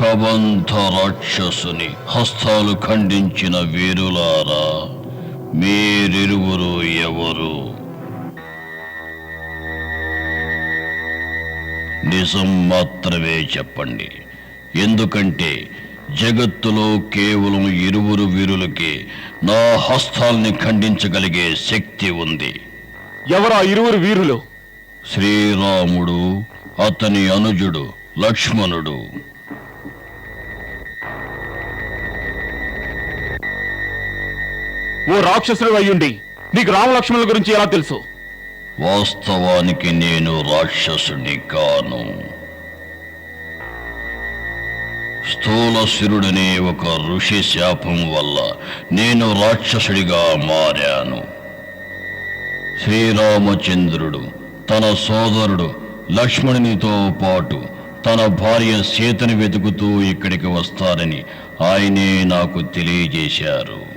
కబంధ రాక్షసుని హస్తాలు ఖండించిన వీరులారా మీరిరువురు ఎవరు? నిజం మాత్రమే చెప్పండి. ఎందుకంటే జగత్తులో కేవలం ఇరువురు వీరులకే నా హస్తాల్ని ఖండించగలిగే శక్తి ఉంది. ఎవరా ఇరువురు వీరులు? శ్రీరాముడు అతని అనుజుడు లక్ష్మణుడు. ఓ రాక్షసుడు అయ్యుండి నీకు రామలక్ష్మణుల గురించి ఎలా తెలుసు? వాస్తవానికి నేను రాక్షసుడి కాను. స్థూల శిరుడనే ఒక ఋషి శాపం వల్ల నేను రాక్షసుడిగా మారాను. శ్రీరామచంద్రుడు తన సోదరుడు లక్ష్మణునితో పాటు తన భార్య సీతని వెతుకుతూ ఇక్కడికి వస్తారని ఆయనే నాకు తెలియజేశారు.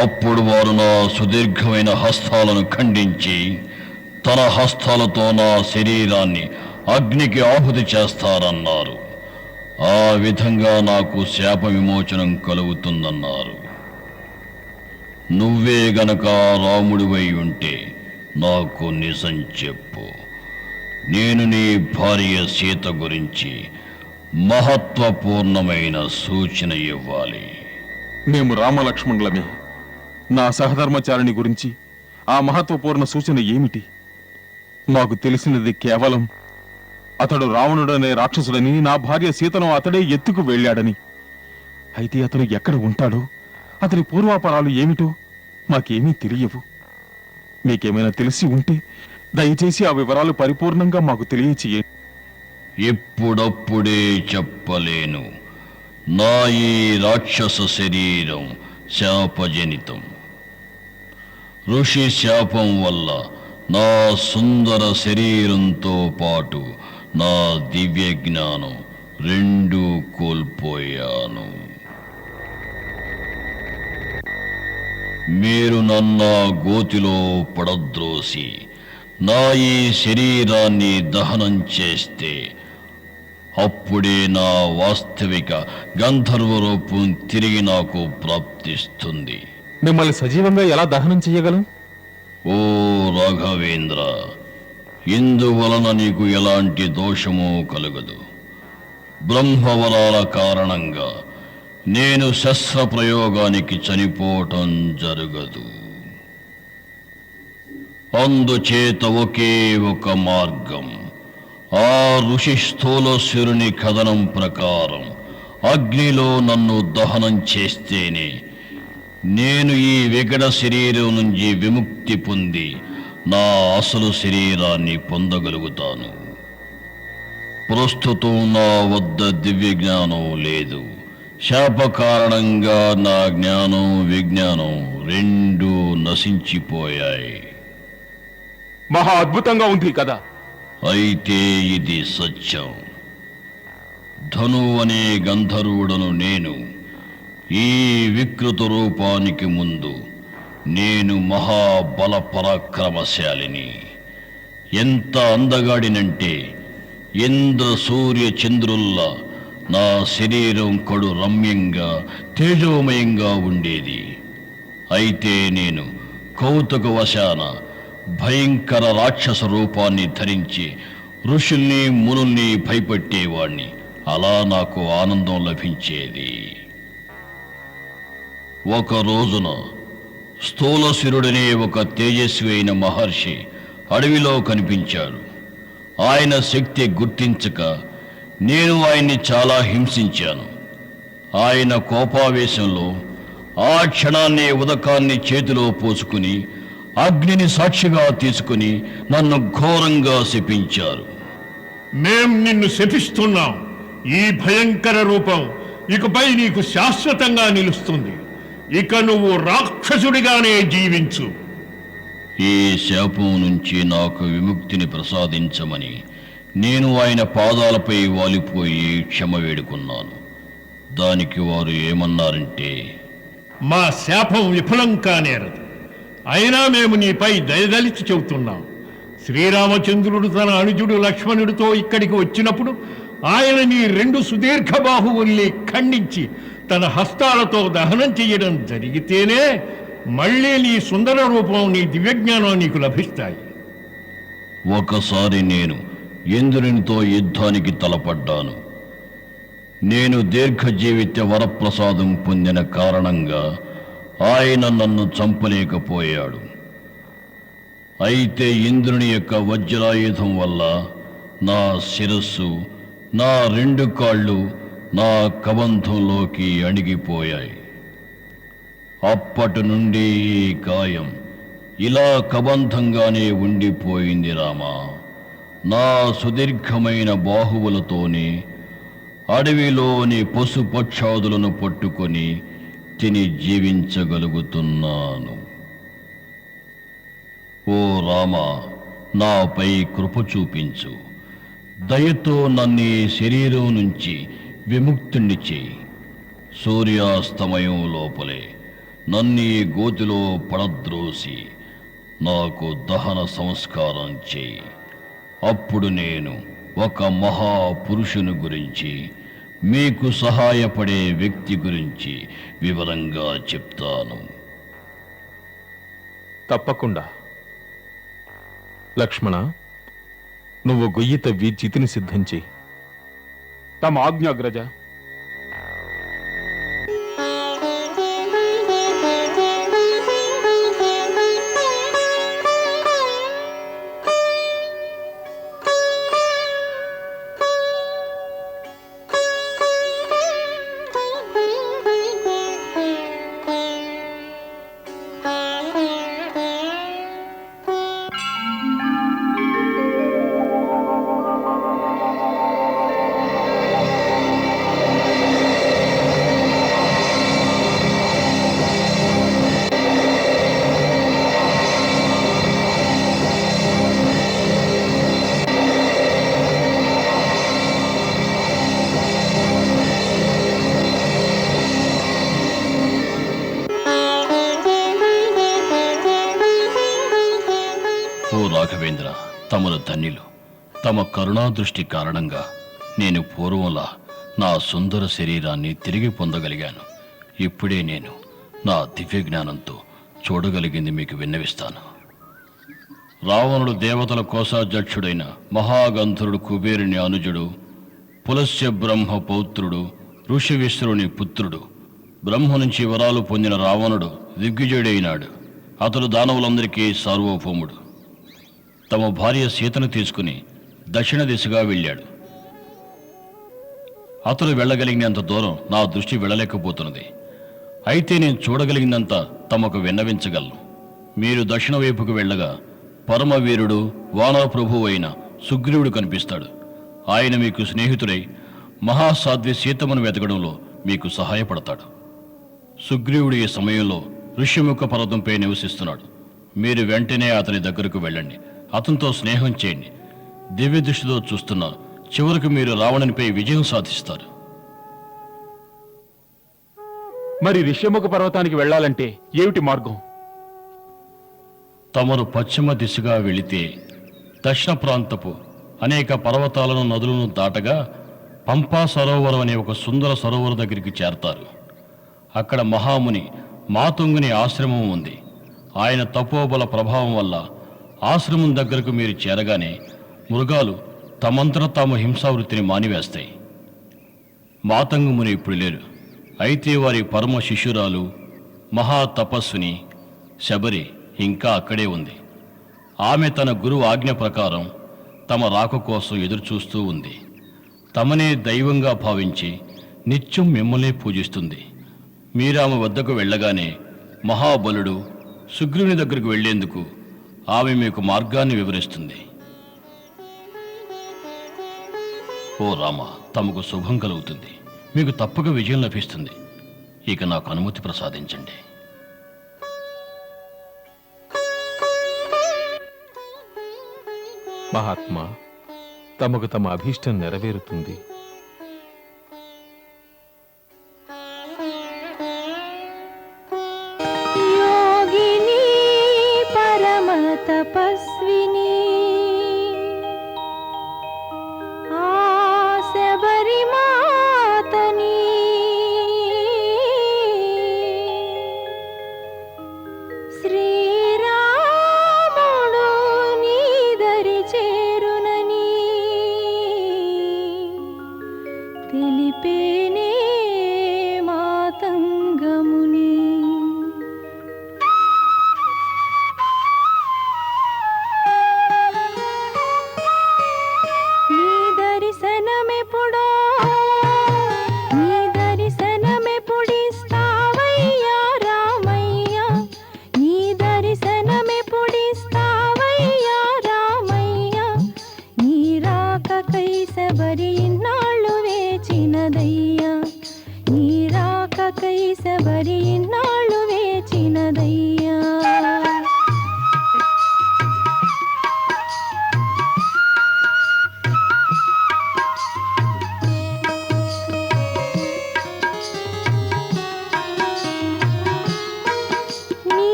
అప్పుడు వారు నా సుదీర్ఘమైన హస్తాలను ఖండించి తన హస్తాలతో నా శరీరాన్ని అగ్నికి ఆహుతి చేస్తారన్నారు. ఆ విధంగా నాకు శాప విమోచనం కలుగుతుందన్నారు. నువ్వే గనక రాముడివై ఉంటే నాకు నిజం చెప్పు. నేను నీ భార్య సీత గురించి మహత్వపూర్ణమైన సూచన ఇవ్వాలి. మేము రామలక్ష్మణులమే నా సహధర్మచారిణి గురించి ఆ మహత్వపూర్ణ సూచన ఏమిటి? మాకు తెలిసినది కేవలం అతడు రావణుడనే రాక్షసుడని నా భార్య సీతను అతడే ఎత్తుకు వెళ్ళాడని. అయితే అతను ఎక్కడ ఉంటాడో అతని పూర్వాపరాలు ఏమిటో మాకేమీ తెలియవు. మీకేమైనా తెలిసి ఉంటే దయచేసి ఆ వివరాలు పరిపూర్ణంగా మాకు తెలియచేయండి. ఇప్పుడప్పుడే చెప్పలేను. నా ఈ రాక్షస శరీరం శాపజనితం. ఋషి శాపం వల్ల నా సుందర శరీరంతో పాటు నా దివ్య జ్ఞానం రెండూ కోల్పోయాను. మీరు నన్న గోతిలో పడద్రోసి నా ఈ శరీరాన్ని దహనం చేస్తే అప్పుడే నా వాస్తవిక గంధర్వ రూపం తిరిగి నాకు ప్రాప్తిస్తుంది. మిమ్మల్ని సజీవంగా ఎలా దహనం చెయ్యగలం? ఓ రాఘవేంద్ర ఇందువలన నీకు ఎలాంటి దోషము కలగదు. బ్రహ్మవరాల కారణంగా నేను శస్త్ర ప్రయోగానికి చనిపోవటం జరగదు. అందుచేత ఒకే ఒక మార్గం ఆ ఋషి స్థూలశిరుని కథనం ప్రకారం అగ్నిలో నన్ను దహనం చేస్తేనే నేను ఈ వికట శరీరం నుంచి విముక్తి పొంది నా అసలు శరీరాన్ని పొందగలుగుతాను. ప్రస్తుతం నా వద్ద దివ్య జ్ఞానం లేదు. శాప కారణంగా నా జ్ఞానం విజ్ఞానం రెండూ నశించిపోయాయి. మహా అద్భుతంగా ఉంది కదా అయితే ఇది సత్యం. ధను అనే గంధర్వుడను నేను ఈ వికృత రూపానికి ముందు నేను మహాబల పరాక్రమశాలిని ఎంత అందగాడినంటే ఇంద్ర సూర్య చంద్రుల్లా నా శరీరం కడు రమ్యంగా తేజోమయంగా ఉండేది. అయితే నేను కౌతుక వశాన భయంకర రాక్షస రూపాన్ని ధరించి ఋషుల్ని మునుల్ని భయపెట్టేవాణ్ణి. అలా నాకు ఆనందం లభించేది. ఒక రోజున స్థూలశిరుడనే ఒక తేజస్వి అయిన మహర్షి అడవిలో కనిపించాడు. ఆయన శక్తి గుర్తించక నేను ఆయన్ని చాలా హింసించాను. ఆయన కోపావేశంలో ఆ క్షణాన్ని ఉదకాన్ని చేతిలో పోసుకుని అగ్నిని సాక్షిగా తీసుకుని నన్ను ఘోరంగా శపించారు. మేం నిన్ను శపిస్తున్నాం. ఈ భయంకర రూపం ఇకపై నీకు శాశ్వతంగా నిలుస్తుంది. ఇక నువ్వు రాక్షసుడిగానే జీవించు. ఈ శాపం నుంచి నాకు విముక్తిని ప్రసాదించమని నేను ఆయన పాదాలపై వాలిపోయి క్షమ వేడుకున్నాను. దానికి వారు ఏమన్నారంటే మా శాపం విఫలం కానేరదు. అయినా మేము నీపై దయదలిచి చెబుతున్నాం. శ్రీరామచంద్రుడు తన అనుజుడు లక్ష్మణుడితో ఇక్కడికి వచ్చినప్పుడు ఆయన నీ రెండు సుదీర్ఘ బాహువుల్ని ఖండించి తన హస్తాలతో దహనం చేయడం జరిగితేనే మళ్ళీ నీ సుందర రూపం నీ దివ్యజ్ఞానం నీకు లభిస్తాయి. ఒకసారి నేను ఇంద్రునితో యుద్ధానికి తలపడ్డాను. నేను దీర్ఘజీవిత వరప్రసాదం పొందిన కారణంగా ఆయన నన్ను చంపలేకపోయాడు. అయితే ఇంద్రుని యొక్క వజ్రాయుధం వల్ల నా శిరస్సు నా రెండు కాళ్ళు నా కబంధంలోకి అణిగిపోయాయి. అప్పటి నుండి ఈ గాయం ఇలా కబంధంగానే ఉండిపోయింది రామా. నా సుదీర్ఘమైన బాహువులతోనే అడవిలోని పశుపక్షాదులను పట్టుకొని తిని జీవించగలుగుతున్నాను. ఓ రామ నాపై కృప చూపించు. దయతో నన్ను శరీరం నుంచి విముక్తుణ్ణి చేయి. సూర్యాస్తమయం లోపలే నన్నీ గోతిలో పడద్రోసి నాకు దహన సంస్కారం చేయి. అప్పుడు నేను ఒక మహాపురుషుని గురించి మీకు సహాయపడే వ్యక్తి గురించి వివరంగా చెప్తాను. తప్పకుండా. లక్ష్మణ నువ్వు గొయ్యి తవ్వి చితిని సిద్ధం చేయి. తమ ఆజ్ఞాగ్రజ కరుణాదృష్టి కారణంగా నేను పూర్వంలా నా సుందర శరీరాన్ని తిరిగి పొందగలిగాను. ఇప్పుడే నేను నా దివ్య జ్ఞానంతో చూడగలిగింది మీకు విన్నవిస్తాను. రావణుడు దేవతల కోశాధ్యక్షుడైన మహాగంధరుడు కుబేరుని అనుజుడు పులస్య బ్రహ్మ పౌత్రుడు ఋషివిశ్వరుని పుత్రుడు బ్రహ్మ నుంచి వరాలు పొందిన రావణుడు దిగ్విజయుడైనాడు. అతడు దానవులందరికీ సార్వభౌముడు. తమ భార్య సీతను తీసుకుని దక్షిణ దిశగా వెళ్ళాడు. అతడు వెళ్ళగలిగినంత దూరం నా దృష్టి వెళ్ళలేకపోతున్నది. అయితే నేను చూడగలిగినంత తమకు విన్నవించగలను. మీరు దక్షిణ వైపుకు వెళ్ళగా పరమవీరుడు వానప్రభువు అయిన సుగ్రీవుడు కనిపిస్తాడు. ఆయన మీకు స్నేహితుడై మహాసాధ్వి సీతమును వెతకడంలో మీకు సహాయపడతాడు. సుగ్రీవుడు ఈ సమయంలో ఋష్యముఖ పర్వతంపై నివసిస్తున్నాడు. మీరు వెంటనే అతని దగ్గరకు వెళ్ళండి. అతనితో స్నేహం చేయండి. దివ్య దృష్టితో చూస్తున్న చివరకు మీరు రావణునిపై విజయం సాధిస్తారు. మరి ఋష్యముఖ పర్వతానికి వెళ్ళాలంటే ఏమిటి మార్గం? తమరు పశ్చిమ దిశగా వెళితే దక్షిణ ప్రాంతపు అనేక పర్వతాలను నదులను దాటగా పంపా సరోవరం అనే ఒక సుందర సరోవరం దగ్గరికి చేరతారు. అక్కడ మహాముని మాతుంగుని ఆశ్రమం ఉంది. ఆయన తపోబల ప్రభావం వల్ల ఆశ్రమం దగ్గరకు మీరు చేరగానే మృగాలు తమంతట తాము హింసావృత్తిని మానివేస్తాయి. మాతంగు ముని ఇప్పుడు లేరు. అయితే వారి పరమ శిష్యురాలు మహా తపస్విని శబరి ఇంకా అక్కడే ఉంది. ఆమె తన గురువు ఆజ్ఞ ప్రకారం తమ రాక కోసం ఎదురుచూస్తూ ఉంది. తమనే దైవంగా భావించి నిత్యం మిమ్మల్ని పూజిస్తుంది. మీరామ వద్దకు వెళ్ళగానే మహాబలుడు సుగ్రీవుని దగ్గరకు వెళ్ళేందుకు ఆమె మీకు మార్గాన్ని వివరిస్తుంది. ఓ రామ తమకు శుభం కలుగుతుంది. మీకు తప్పక విజయం లభిస్తుంది. ఇక నాకు అనుమతి ప్రసాదించండి. మహాత్మా తమకు తమ అభీష్టం నెరవేరుతుంది.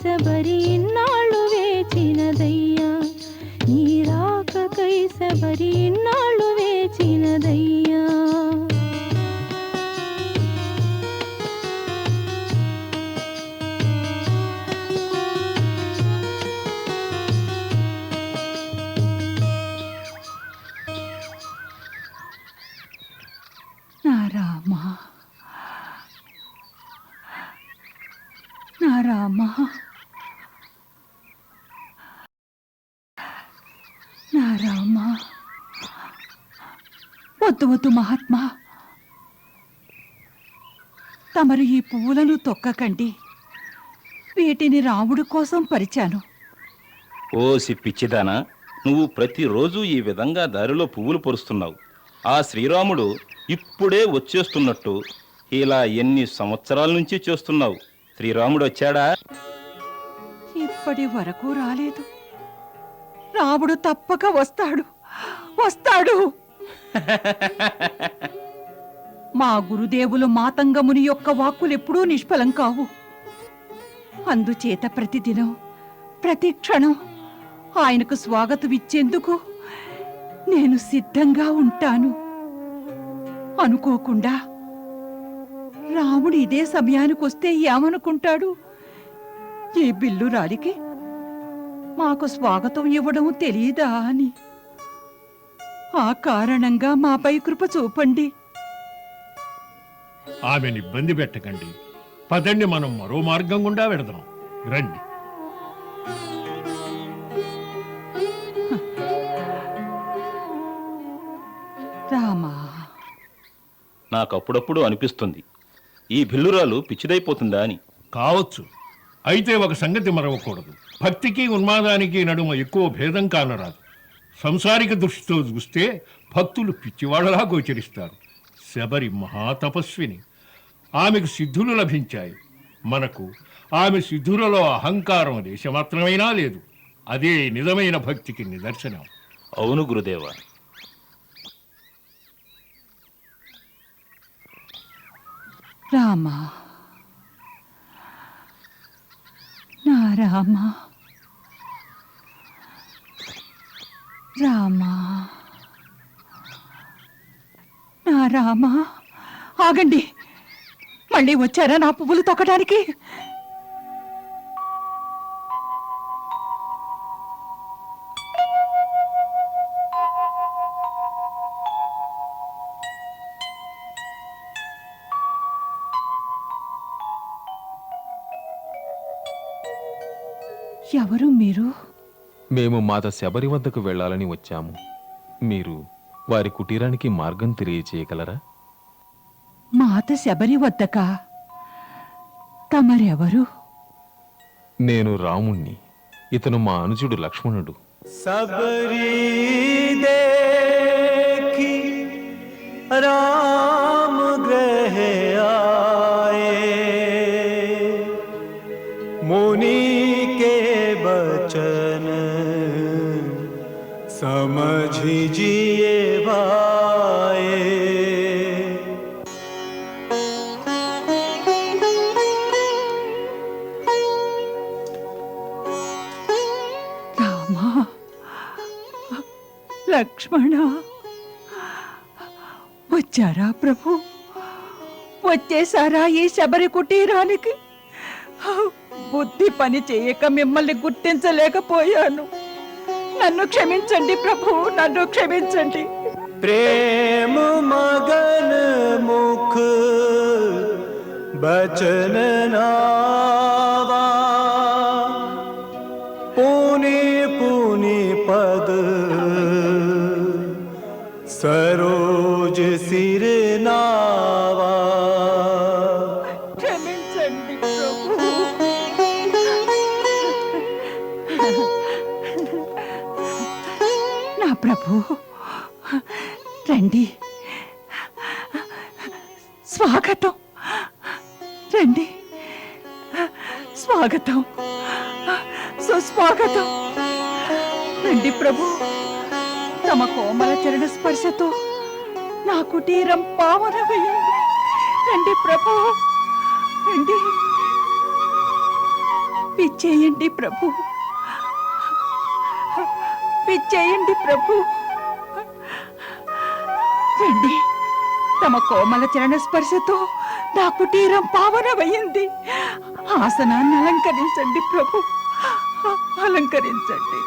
శబరి వద్దు వద్దు మహాత్మా. తమరు ఈ పువ్వులను తొక్కకండి. వీటిని రాముడు కోసం పరిచాను. ఓసి పిచ్చిదానా నువ్వు ప్రతిరోజు ఈ విధంగా దారిలో పువ్వులు పొరుస్తున్నావు. ఆ శ్రీరాముడు ఇప్పుడే వచ్చేస్తున్నట్టు ఇలా ఎన్ని సంవత్సరాల నుంచి చేస్తున్నావు? శ్రీరాముడు వచ్చాడా? ఇప్పటి వరకు రాలేదు. రాముడు తప్పక వస్తాడు. వస్తాడు. మా గురుదేవులు మాతంగముని యొక్క వాక్కులు ఎప్పుడూ నిష్ఫలం కావు. అందుచేత ప్రతిదినం ప్రతి క్షణం ఆయనకు స్వాగతం ఇచ్చేందుకు నేను సిద్ధంగా ఉంటాను. అనుకోకుండా రాముడు ఇదే సమయానికి వస్తే ఏమనుకుంటాడు? ఈ బిల్లు రాలికి మాకు స్వాగతం ఇవ్వడం తెలియదా అని. ఆ కారణంగా మాపై కృప చూపండి. ఆమెను ఇబ్బంది పెట్టకండి. పదండి మనం మరో మార్గం గుండా వెడదాం రండి. రామా. నాకు అప్పుడప్పుడు అనిపిస్తుంది. ఈ బిల్లురాలు పిచ్చిదైపోతుందా అని. కావచ్చు. అయితే ఒక సంగతి మరవకూడదు. భక్తికి ఉన్మాదానికి నడుమ ఎక్కువ భేదం కానరాదు. సంసారిక దృష్టితో చూస్తే భక్తులు పిచ్చివాడలా గోచరిస్తారు. శబరి మహాతపస్విని. ఆమెకు సిద్ధులు లభించాయి. మనకు ఆమె సిద్ధులలో అహంకారం దేశమాత్రమైనా లేదు. అదే నిజమైన భక్తికి నిదర్శనం. అవును గురుదేవ. రామా. నా రామా. రామా. నా రామా ఆగండి. మళ్ళీ వచ్చారా నా పువ్వులు తొక్కడానికి ఎవరు మీరు? మేము మాత శబరి వద్దకు వెళ్ళాలని వచ్చాము. మీరు వారి కుటీరానికి మార్గం తెలియచేయగలరా? మాత శబరి వద్దక? తమరెవరు? నేను రాముణ్ణి. ఇతను మా అనుజుడు లక్ష్మణుడు. సబరీ రా समझिए भाए రామా లక్ష్మణ వచ్చారా ప్రభు వచ్చేసారా ఈ శబరి కుటీరానికి బుద్ధి పని చేయక మిమ్మల్ని గుర్తించలేకపోయాను నన్ను క్షమించండి ప్రభు నన్ను క్షమించండి. ప్రేమ మగన ముఖ బచన నా స్వాగతం సుస్వాగతం. రండి ప్రభు. తమ కోమల చరణ స్పర్శతో నా కుటీరం పావనమయ్యింది. రండి ప్రభు. రండి. పిచ్చేయండి ప్రభు. పిచ్చేయండి ప్రభు. రండి. తమ కోమల చరణ స్పర్శతో నా కుటీరం పావనమయ్యింది. ఆసనాన్ని అలంకరించండి ప్రభు. అలంకరించండి.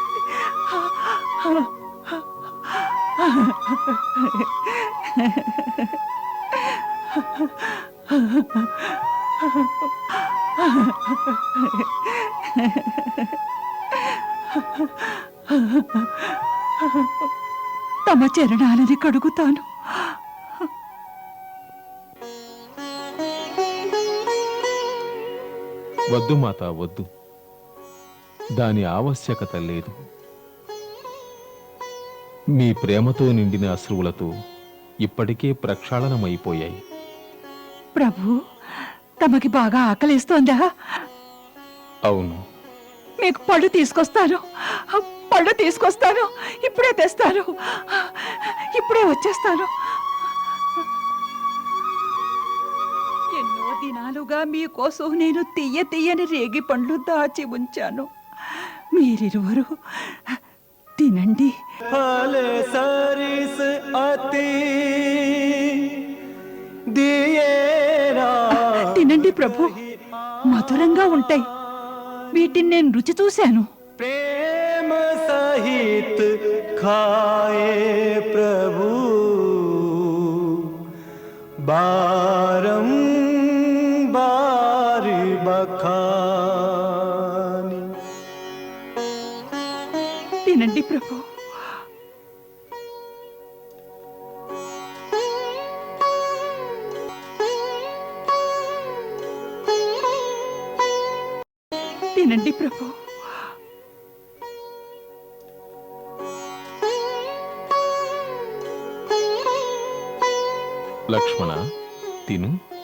తమ చరణాలని కడుగుతాను. వద్దు మాత వద్దు. దాని ఆవశ్యకత లేదు. మీ ప్రేమతో నిండిన అశ్రువులతో ఇప్పటికే ప్రక్షాళనమైపోయాయి. ప్రభు తమకి బాగా ఆకలిస్తోందా? అవును. మీకు పళ్ళు తీసుకొస్తాను. పళ్ళు తీసుకొస్తాను. ఇప్పుడే తెస్తాను. ఇప్పుడే వచ్చేస్తాను. దినాలుగా మీకోసం నేను తీయ తీయని రేగి పండ్లు దాచి ఉంచాను మీరిరువరు తినండి फल सरिस अति दिए राम తినండి ప్రభు మధురంగా ఉంటాయి వీటిని నేను రుచి చూశాను प्रेम सहित खाए प्रभु बारम बार తినండి ప్రభు. లక్ష్మణ తిను.